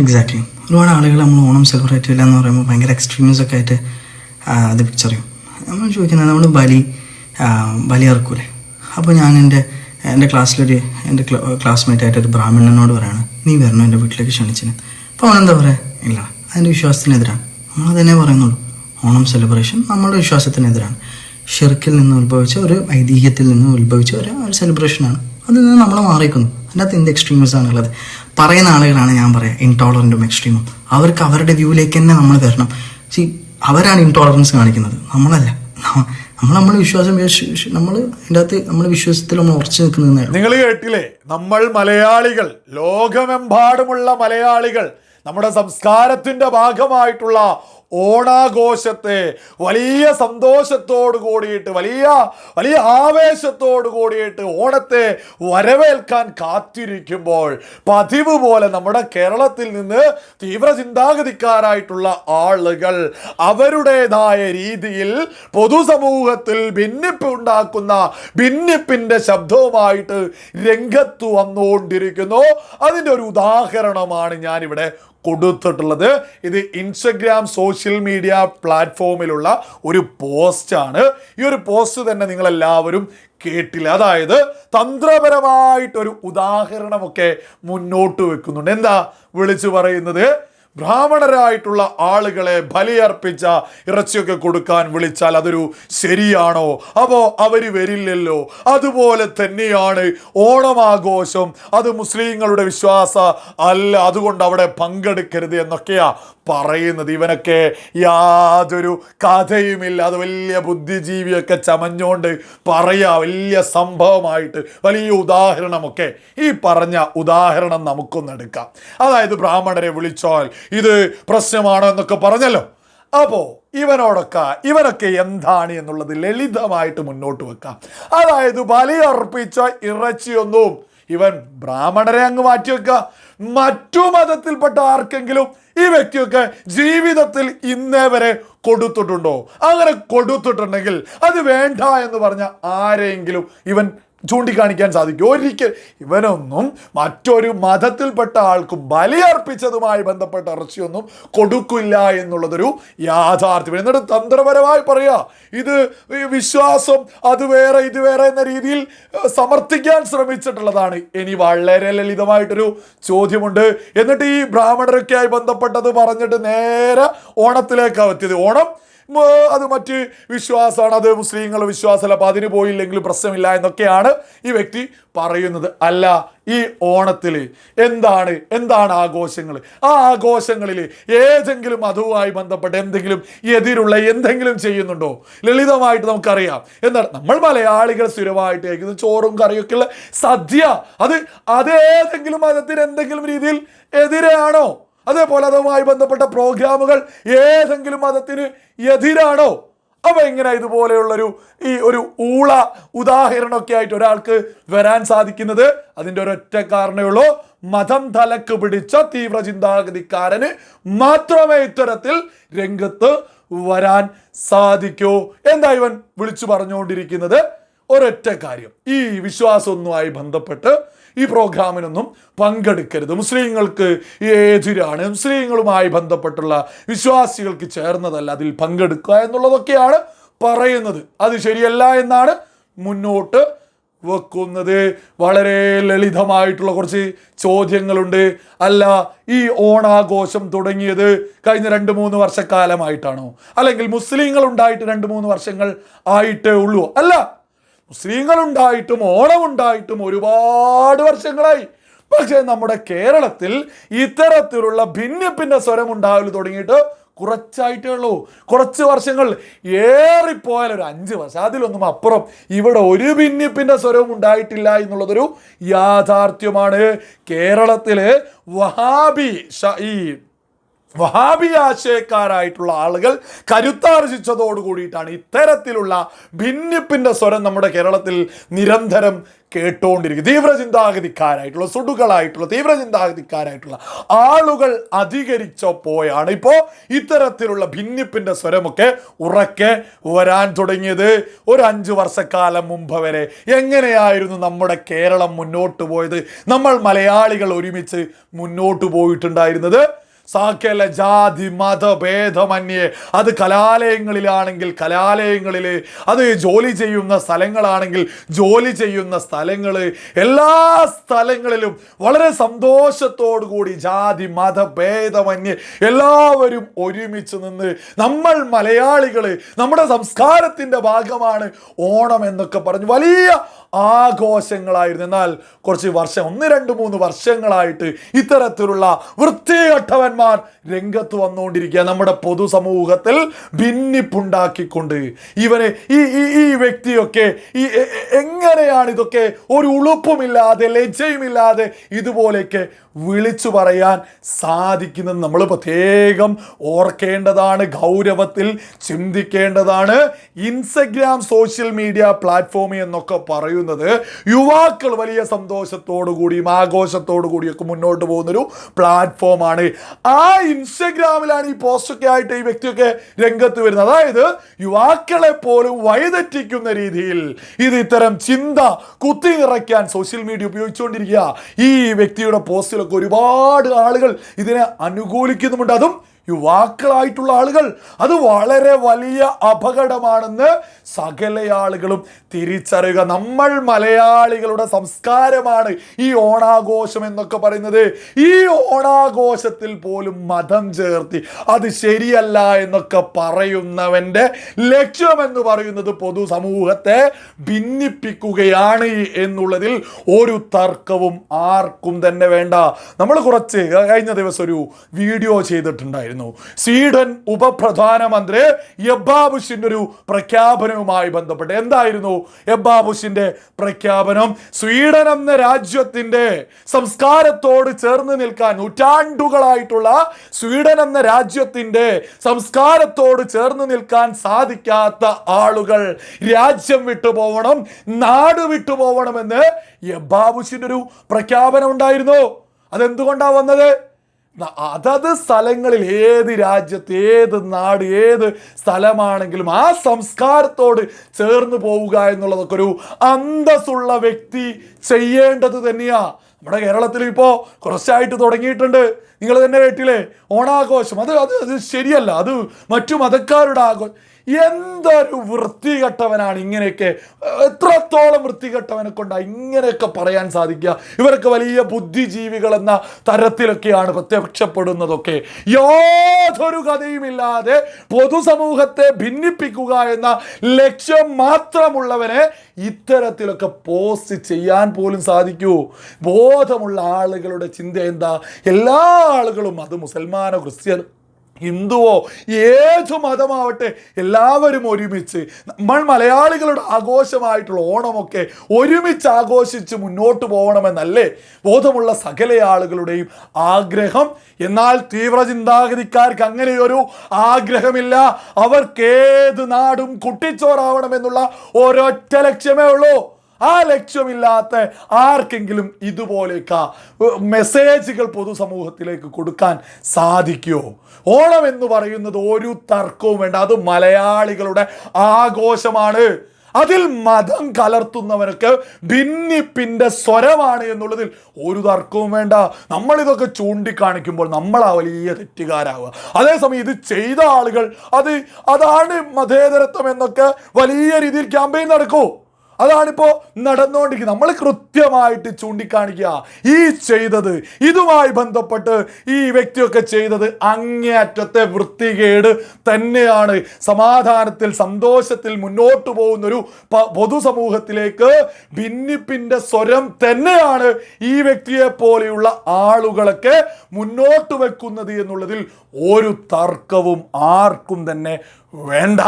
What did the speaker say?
Exactly ഒരുപാട് ആളുകൾ നമ്മൾ ഓണം സെലിബ്രേറ്റ് ചെയ്യില്ല എന്ന് പറയുമ്പോൾ ഭയങ്കര എക്സ്ട്രീംസ് ഒക്കെ ആയിട്ട് അത് പിക്ചർ നമ്മൾ ചോദിക്കുന്നത് നമ്മൾ ബലി ബലി ഇറക്കൂലേ അപ്പോൾ ഞാൻ എന്റെ എന്റെ ക്ലാസ്സിലൊരു എന്റെ ക്ലാസ്മേറ്റ് ആയിട്ട് ഒരു ബ്രാഹ്മണനോട് പറയാണ് നീ വരണോ എന്റെ വീട്ടിലേക്ക് ക്ഷണിച്ചിന്? അപ്പോൾ അവൻ എന്താ പറയുക ഇല്ല അതിന്റെ വിശ്വാസത്തിനെതിരാണ്. നമ്മൾ തന്നെ പറയുന്നുള്ളൂ. ഓണം സെലിബ്രേഷൻ നമ്മുടെ വിശ്വാസത്തിനെതിരാണ്. ഷിർക്കിൽ നിന്ന് ഉത്ഭവിച്ച ഒരു ഐതിഹ്യത്തിൽ നിന്ന് ഉത്ഭവിച്ച ഒരു സെലിബ്രേഷനാണ് അതിൽ നിന്ന് നമ്മൾ മാറിക്കുന്നു അതിനകത്ത് എന്ത് എക്സ്ട്രീംസ് ആണുള്ളത് പറയുന്ന ആളുകളാണ് ഞാൻ പറയാം ഇൻടോളറന്റും എക്സ്ട്രീമും അവർക്ക് അവരുടെ വ്യൂവിലേക്ക് തന്നെ നമ്മൾ തരണം സി അവരാണ് ഇൻടോളറൻസ് കാണിക്കുന്നത്. നമ്മളല്ല. നമ്മൾ നമ്മൾ വിശ്വാസം നമ്മൾ അതിന്റെ അകത്ത് നമ്മുടെ വിശ്വാസത്തിൽ നമ്മൾ ഉറച്ചു നിൽക്കുന്ന ഉള്ളൂ നിങ്ങൾ കേട്ടില്ലേ? നമ്മൾ മലയാളികൾ ലോകമെമ്പാടുമുള്ള മലയാളികൾ നമ്മുടെ സംസ്കാരത്തിന്റെ ഭാഗമായിട്ടുള്ള ഓണാഘോഷത്തെ വലിയ സന്തോഷത്തോട് കൂടിയിട്ട് വലിയ വലിയ ആവേശത്തോട് കൂടിയിട്ട് ഓണത്തെ വരവേൽക്കാൻ കാത്തിരിക്കുമ്പോൾ പതിവ് പോലെ നമ്മുടെ കേരളത്തിൽ നിന്ന് തീവ്ര ചിന്താഗതിക്കാരായിട്ടുള്ള ആളുകൾ അവരുടേതായ രീതിയിൽ പൊതുസമൂഹത്തിൽ ഭിന്നിപ്പ് ഉണ്ടാക്കുന്ന ഭിന്നിപ്പിന്റെ ശബ്ദവുമായിട്ട് രംഗത്ത് വന്നുകൊണ്ടിരിക്കുന്നു. അതിന്റെ ഒരു ഉദാഹരണമാണ് ഞാനിവിടെ കൊടുത്തിട്ടുള്ളത്. ഇത് ഇൻസ്റ്റഗ്രാം സോഷ്യൽ മീഡിയ പ്ലാറ്റ്ഫോമിലുള്ള ഒരു പോസ്റ്റാണ്. ഈ ഒരു പോസ്റ്റ് തന്നെ നിങ്ങളെല്ലാവരും കേട്ടില്ല. അതായത് തന്ത്രപരമായിട്ടൊരു ഉദാഹരണമൊക്കെ മുന്നോട്ട് വെക്കുന്നുണ്ട്. എന്താ വിളിച്ചു പറയുന്നത്? ബ്രാഹ്മണരായിട്ടുള്ള ആളുകളെ ബലിയർപ്പിച്ച ഇറച്ചിയൊക്കെ കൊടുക്കാൻ വിളിച്ചാൽ അതൊരു ശരിയാണോ? അപ്പോൾ അവർ വരില്ലല്ലോ. അതുപോലെ തന്നെയാണ് ഓണമാഘോഷം. അത് മുസ്ലിങ്ങളുടെ വിശ്വാസ അല്ല. അതുകൊണ്ട് അവിടെ പങ്കെടുക്കരുത് എന്നൊക്കെയാണ് പറയുന്നത്. ഇവനൊക്കെ യാതൊരു കഥയുമില്ല. അത് വലിയ ബുദ്ധിജീവിയൊക്കെ ചമഞ്ഞോണ്ട് പറയാ വലിയ സംഭവമായിട്ട്. വലിയ ഉദാഹരണമൊക്കെ. ഈ പറഞ്ഞ ഉദാഹരണം നമുക്കൊന്ന് എടുക്കാം അതായത് ബ്രാഹ്മണരെ വിളിച്ചാൽ ഇത് പ്രശ്നമാണോ എന്നൊക്കെ പറഞ്ഞല്ലോ. അപ്പോൾ ഇവനോടൊക്കെ ഇവനൊക്കെ എന്താണ് എന്നുള്ളത് ലളിതമായിട്ട് മുന്നോട്ട് വെക്കാം. അതായത് ബലിയർപ്പിച്ച ഇറച്ചിയൊന്നും ഇവൻ ബ്രാഹ്മണരെ അങ്ങ് മാറ്റിവെക്കുക മറ്റു മതത്തിൽപ്പെട്ട ആർക്കെങ്കിലും ഈ വ്യക്തിയൊക്കെ ജീവിതത്തിൽ ഇന്നേ വരെ കൊടുത്തിട്ടുണ്ടോ? അങ്ങനെ കൊടുത്തിട്ടുണ്ടെങ്കിൽ അത് വേണ്ട എന്ന് പറഞ്ഞ ആരെങ്കിലും ഇവൻ ചൂണ്ടിക്കാണിക്കാൻ സാധിക്കും. ഒരിക്കൽ ഇവനൊന്നും മറ്റൊരു മതത്തിൽപ്പെട്ട ആൾക്കും ബലിയർപ്പിച്ചതുമായി ബന്ധപ്പെട്ട ഇറച്ചിയൊന്നും കൊടുക്കില്ല എന്നുള്ളതൊരു യാഥാർത്ഥ്യം. എന്നിട്ട് തന്ത്രപരമായി പറയാ ഇത് വിശ്വാസം അത് വേറെ ഇത് വേറെ എന്ന രീതിയിൽ സമർത്ഥിക്കാൻ ശ്രമിച്ചിട്ടുള്ളതാണ്. ഇനി വളരെ ലളിതമായിട്ടൊരു ചോദ്യമുണ്ട്. എന്നിട്ട് ഈ ബ്രാഹ്മണരൊക്കെയായി ബന്ധപ്പെട്ടത് പറഞ്ഞിട്ട് നേരെ ഓണത്തിലേക്ക് എത്തിയത്. ഓണം അത് മറ്റ് വിശ്വാസമാണ്. അത് മുസ്ലിങ്ങളുടെ വിശ്വാസമല്ല. അപ്പം അതിന് പോയില്ലെങ്കിൽ പ്രശ്നമില്ല എന്നൊക്കെയാണ് ഈ വ്യക്തി പറയുന്നത്. അല്ല ഈ ഓണത്തിൽ എന്താണ് എന്താണ് ആഘോഷങ്ങൾ ആ ആഘോഷങ്ങളിൽ ഏതെങ്കിലും അതുമായി ബന്ധപ്പെട്ട് എന്തെങ്കിലും എതിരുള്ള എന്തെങ്കിലും ചെയ്യുന്നുണ്ടോ? ലളിതമായിട്ട് നമുക്കറിയാം. എന്താണ് നമ്മൾ മലയാളികൾ സ്ഥിരമായിട്ട് കഴിക്കുന്നത് ചോറും കറിയൊക്കെയുള്ള സദ്യ അത് അതേതെങ്കിലും മതത്തിന് എന്തെങ്കിലും രീതിയിൽ എതിരാണോ? അതേപോലെ അതുമായി ബന്ധപ്പെട്ട പ്രോഗ്രാമുകൾ ഏതെങ്കിലും മതത്തിന് എതിരാണോ? അപ്പൊ എങ്ങനെ ഇതുപോലെയുള്ളൊരു ഈ ഒരു ഊള ഉദാഹരണമൊക്കെ ആയിട്ട് ഒരാൾക്ക് വരാൻ സാധിക്കുന്നത്. അതിന്റെ ഒരൊറ്റ കാരണമേ ഉള്ളൂ. മതം തലക്ക് പിടിച്ച തീവ്ര ചിന്താഗതിക്കാരന് മാത്രമേ ഇത്തരത്തിൽ രംഗത്ത് വരാൻ സാധിക്കൂ. എന്താ ഇവൻ വിളിച്ചു പറഞ്ഞുകൊണ്ടിരിക്കുന്നത്? ഒരൊറ്റ കാര്യം. ഈ വിശ്വാസമൊന്നുമായി ബന്ധപ്പെട്ട് ഈ പ്രോഗ്രാമിനൊന്നും പങ്കെടുക്കരുത്. മുസ്ലിങ്ങൾക്ക് എതിരാണ് മുസ്ലിങ്ങളുമായി ബന്ധപ്പെട്ടുള്ള വിശ്വാസികൾക്ക് ചേർന്നതല്ല അതിൽ പങ്കെടുക്കുക എന്നുള്ളതൊക്കെയാണ് പറയുന്നത്. അത് ശരിയല്ല എന്നാണ് മുന്നോട്ട് വെക്കുന്നത്. വളരെ ലളിതമായിട്ടുള്ള കുറച്ച് ചോദ്യങ്ങളുണ്ട്. അല്ല ഈ ഓണാഘോഷം തുടങ്ങിയത് കഴിഞ്ഞ രണ്ട് മൂന്ന് വർഷക്കാലമായിട്ടാണോ? അല്ലെങ്കിൽ മുസ്ലിങ്ങൾ ഉണ്ടായിട്ട് രണ്ട് മൂന്ന് വർഷങ്ങൾ ആയിട്ടേ ഉള്ളൂ. അല്ല മുസ്ലിങ്ങൾ ഓണമുണ്ടായിട്ടും ഒരുപാട് വർഷങ്ങളായി. പക്ഷേ നമ്മുടെ കേരളത്തിൽ ഇത്തരത്തിലുള്ള ഭിന്നിപ്പിന്റെ സ്വരം ഉണ്ടാവൽ തുടങ്ങിയിട്ട് കുറച്ചായിട്ടേ ഉള്ളൂ. കുറച്ച് വർഷങ്ങൾ ഏറിപ്പോയാൽ ഒരു അഞ്ച് വർഷം. അതിലൊന്നും അപ്പുറം ഇവിടെ ഒരു ഭിന്നിപ്പിന്റെ സ്വരവും ഉണ്ടായിട്ടില്ല എന്നുള്ളതൊരു യാഥാർത്ഥ്യമാണ്. കേരളത്തിലെ വഹാബി ഈ വഹാബി ആശയക്കാരായിട്ടുള്ള ആളുകൾ കരുത്താർജിച്ചതോട് കൂടിയിട്ടാണ് ഇത്തരത്തിലുള്ള ഭിന്നിപ്പിന്റെ സ്വരം നമ്മുടെ കേരളത്തിൽ നിരന്തരം കേട്ടുകൊണ്ടിരിക്കും തീവ്ര ചിന്താഗതിക്കാരായിട്ടുള്ള സുടുകളായിട്ടുള്ള തീവ്ര ചിന്താഗതിക്കാരായിട്ടുള്ള ആളുകൾ അധികരിച്ചപ്പോഴാണ് ഇപ്പോൾ ഇത്തരത്തിലുള്ള ഭിന്നിപ്പിന്റെ സ്വരമൊക്കെ ഉറക്കെ വരാൻ തുടങ്ങിയത്. ഒരു അഞ്ച് വർഷക്കാലം മുമ്പ് വരെ എങ്ങനെയായിരുന്നു നമ്മുടെ കേരളം മുന്നോട്ട് പോയത്? നമ്മൾ മലയാളികൾ ഒരുമിച്ച് മുന്നോട്ട് പോയിട്ടുണ്ടായിരുന്നത്? സകല ജാതി മതഭേദമന്യേ അത് കലാലയങ്ങളിലാണെങ്കിൽ കലാലയങ്ങളിൽ അത് ജോലി ചെയ്യുന്ന സ്ഥലങ്ങളാണെങ്കിൽ ജോലി ചെയ്യുന്ന സ്ഥലങ്ങൾ. എല്ലാ സ്ഥലങ്ങളിലും വളരെ സന്തോഷത്തോടു കൂടി ജാതി മതഭേദമന്യേ എല്ലാവരും ഒരുമിച്ച് നിന്ന് നമ്മൾ മലയാളികൾ നമ്മുടെ സംസ്കാരത്തിന്റെ ഭാഗമാണ് ഓണം എന്നൊക്കെ പറഞ്ഞു. വലിയ ആഘോഷങ്ങളായിരുന്നു. എന്നാൽ കുറച്ച് വർഷം ഒന്ന് രണ്ട് മൂന്ന് വർഷങ്ങളായിട്ട് ഇത്തരത്തിലുള്ള വൃത്തികെട്ടവന്മാർ രംഗത്ത് വന്നുകൊണ്ടിരിക്കുക നമ്മുടെ പൊതുസമൂഹത്തിൽ ഭിന്നിപ്പുണ്ടാക്കിക്കൊണ്ട്. ഇവരെ ഈ ഈ ഈ വ്യക്തിയൊക്കെ ഈ എങ്ങനെയാണ് ഇതൊക്കെ ഒരു ഉളുപ്പുമില്ലാതെ ലജ്ജയുമില്ലാതെ ഇതുപോലെയൊക്കെ വിളിച്ചു പറയാൻ സാധിക്കുന്നത് നമ്മൾ പ്രത്യേകം ഓർക്കേണ്ടതാണ് ഗൗരവത്തിൽ ചിന്തിക്കേണ്ടതാണ്. ഇൻസ്റ്റഗ്രാം സോഷ്യൽ മീഡിയ പ്ലാറ്റ്ഫോം എന്നൊക്കെ പറയുന്നത് യുവാക്കൾ വലിയ സന്തോഷത്തോടു കൂടിയും ആഘോഷത്തോടു കൂടിയൊക്കെ മുന്നോട്ട് പോകുന്നൊരു പ്ലാറ്റ്ഫോമാണ് ആ ഇൻസ്റ്റഗ്രാമിലാണ് ഈ പോസ്റ്റൊക്കെ ആയിട്ട് ഈ വ്യക്തിയൊക്കെ രംഗത്ത് വരുന്നത്. അതായത് യുവാക്കളെ പോലും വഴിതെറ്റിക്കുന്ന രീതിയിൽ ഇത് ഇത്തരം ചിന്ത കുത്തി നിറയ്ക്കാൻ സോഷ്യൽ മീഡിയ ഉപയോഗിച്ചുകൊണ്ടിരിക്കുക. ഈ വ്യക്തിയുടെ പോസ്റ്റിലൊക്കെ ഒരുപാട് ആളുകൾ ഇതിനെ അനുകൂലിക്കുന്നുമുണ്ട്. അതും യുവാക്കളായിട്ടുള്ള ആളുകൾ. അത് വളരെ വലിയ അപകടമാണെന്ന് സകല ആളുകളും തിരിച്ചറിയുക. നമ്മൾ മലയാളികളുടെ സംസ്കാരമാണ് ഈ ഓണാഘോഷം എന്നൊക്കെ പറയുന്നത്. ഈ ഓണാഘോഷത്തിൽ പോലും മതം ചേർത്തി അത് ശരിയല്ല എന്നൊക്കെ പറയുന്നവന്റെ ലക്ഷ്യമെന്ന് പറയുന്നത് പൊതുസമൂഹത്തെ ഭിന്നിപ്പിക്കുകയാണ് എന്നുള്ളതിൽ ഒരു തർക്കവും ആർക്കും തന്നെ വേണ്ട. നമ്മൾ കുറച്ച് കഴിഞ്ഞ ദിവസം ഒരു വീഡിയോ ചെയ്തിട്ടുണ്ടായിരുന്നു. സ്വീഡൻ ഉപപ്രധാനമന്ത്രി എബാബുഷിന്റെ ഒരു പ്രഖ്യാപനവുമായി ബന്ധപ്പെട്ട് എന്തായിരുന്നു? എബാബുഷിന്റെ പ്രഖ്യാപനം സ്വീഡൻ എന്ന രാജ്യത്തിന്റെ സംസ്കാരത്തോട് ചേർന്ന് നിൽക്കാൻ നൂറ്റാണ്ടുകളായിട്ടുള്ള സ്വീഡൻ എന്ന രാജ്യത്തിന്റെ സംസ്കാരത്തോട് ചേർന്ന് നിൽക്കാൻ സാധിക്കാത്ത ആളുകൾ രാജ്യം വിട്ടുപോകണം നാട് വിട്ടുപോകണമെന്ന് എബാബുഷിന്റെ ഒരു പ്രഖ്യാപനം ഉണ്ടായിരുന്നു. അതെന്തുകൊണ്ടാണ് വന്നത്? അതത് സ്ഥലങ്ങളിൽ ഏത് രാജ്യത്ത് ഏത് നാട് ഏത് സ്ഥലമാണെങ്കിലും ആ സംസ്കാരത്തോട് ചേർന്ന് പോവുക എന്നുള്ളതൊക്കെ ഒരു അന്തസ്സുള്ള വ്യക്തി ചെയ്യേണ്ടത് തന്നെയാ. നമ്മുടെ കേരളത്തിൽ ഇപ്പോൾ കുറച്ചായിട്ട് തുടങ്ങിയിട്ടുണ്ട്. നിങ്ങൾ തന്നെ കേട്ടില്ലേ? ഓണാഘോഷം. അത് അത് അത് ശരിയല്ല. അത് മറ്റു മതക്കാരുടെ ആഘോഷം എന്തൊരു വൃത്തികെട്ടവനാണ് ഇങ്ങനെയൊക്കെ എത്രത്തോളം വൃത്തികെട്ടവനെ കൊണ്ടാണ് ഇങ്ങനെയൊക്കെ പറയാൻ സാധിക്കുക. ഇവരൊക്കെ വലിയ ബുദ്ധിജീവികൾ എന്ന തരത്തിലൊക്കെയാണ് പ്രത്യക്ഷപ്പെടുന്നതൊക്കെ. യാതൊരു കഥയുമില്ലാതെ പൊതുസമൂഹത്തെ ഭിന്നിപ്പിക്കുക എന്ന ലക്ഷ്യം മാത്രമുള്ളവനെ ഇത്തരത്തിലൊക്കെ പോസ്റ്റ് ചെയ്യാൻ പോലും സാധിക്കൂ. ബോധമുള്ള ആളുകളുടെ ചിന്ത എന്താ? എല്ലാ ആളുകളും അത് മുസൽമാനോ ക്രിസ്ത്യൻ ഹിന്ദുവോ ഏത് മതമാവട്ടെ എല്ലാവരും ഒരുമിച്ച് നമ്മൾ മലയാളികളുടെ ആഘോഷമായിട്ടുള്ള ഓണമൊക്കെ ഒരുമിച്ച് ആഘോഷിച്ച് മുന്നോട്ട് പോകണമെന്നല്ലേ ബോധമുള്ള സകല ആളുകളുടെയും ആഗ്രഹം. എന്നാൽ തീവ്ര ചിന്താഗതിക്കാർക്ക് അങ്ങനെയൊരു ആഗ്രഹമില്ല. അവർക്കേത് നാടും കുട്ടിച്ചോറാവണമെന്നുള്ള ഒരൊറ്റ ലക്ഷ്യമേ ഉള്ളൂ. ആ ലക്ഷ്യമില്ലാത്ത ആർക്കെങ്കിലും ഇതുപോലെയൊക്കെ മെസ്സേജുകൾ പൊതുസമൂഹത്തിലേക്ക് കൊടുക്കാൻ സാധിക്കുമോ ഓണം എന്ന് പറയുന്നത് ഒരു തർക്കവും വേണ്ട. അത് മലയാളികളുടെ ആഘോഷമാണ്. അതിൽ മതം കലർത്തുന്നവനൊക്കെ ഭിന്നിപ്പിന്റെ സ്വരമാണ് എന്നുള്ളതിൽ ഒരു തർക്കവും വേണ്ട. നമ്മളിതൊക്കെ ചൂണ്ടിക്കാണിക്കുമ്പോൾ നമ്മളാ വലിയ തെറ്റുകാരാവുക. അതേസമയം ഇത് ചെയ്ത ആളുകൾ അത് അതാണ് മതേതരത്വം എന്നൊക്കെ വലിയ രീതിയിൽ ക്യാമ്പയിൻ നടക്കൂ. അതാണിപ്പോ നടന്നുകൊണ്ടിരിക്കുന്നത് നമ്മൾ കൃത്യമായിട്ട് ചൂണ്ടിക്കാണിക്കുക. ഈ ചെയ്തത് ഇതുമായി ബന്ധപ്പെട്ട് ഈ വ്യക്തിയൊക്കെ ചെയ്തത് അങ്ങേയറ്റത്തെ വൃത്തികേട് തന്നെയാണ്. സമാധാനത്തിൽ സന്തോഷത്തിൽ മുന്നോട്ട് പോകുന്ന ഒരു പൊതുസമൂഹത്തിലേക്ക് ഭിന്നിപ്പിന്റെ സ്വരം തന്നെയാണ് ഈ വ്യക്തിയെ പോലെയുള്ള ആളുകളൊക്കെ മുന്നോട്ട് വെക്കുന്നത് എന്നുള്ളതിൽ ഒരു തർക്കവും ആർക്കും തന്നെ വേണ്ട.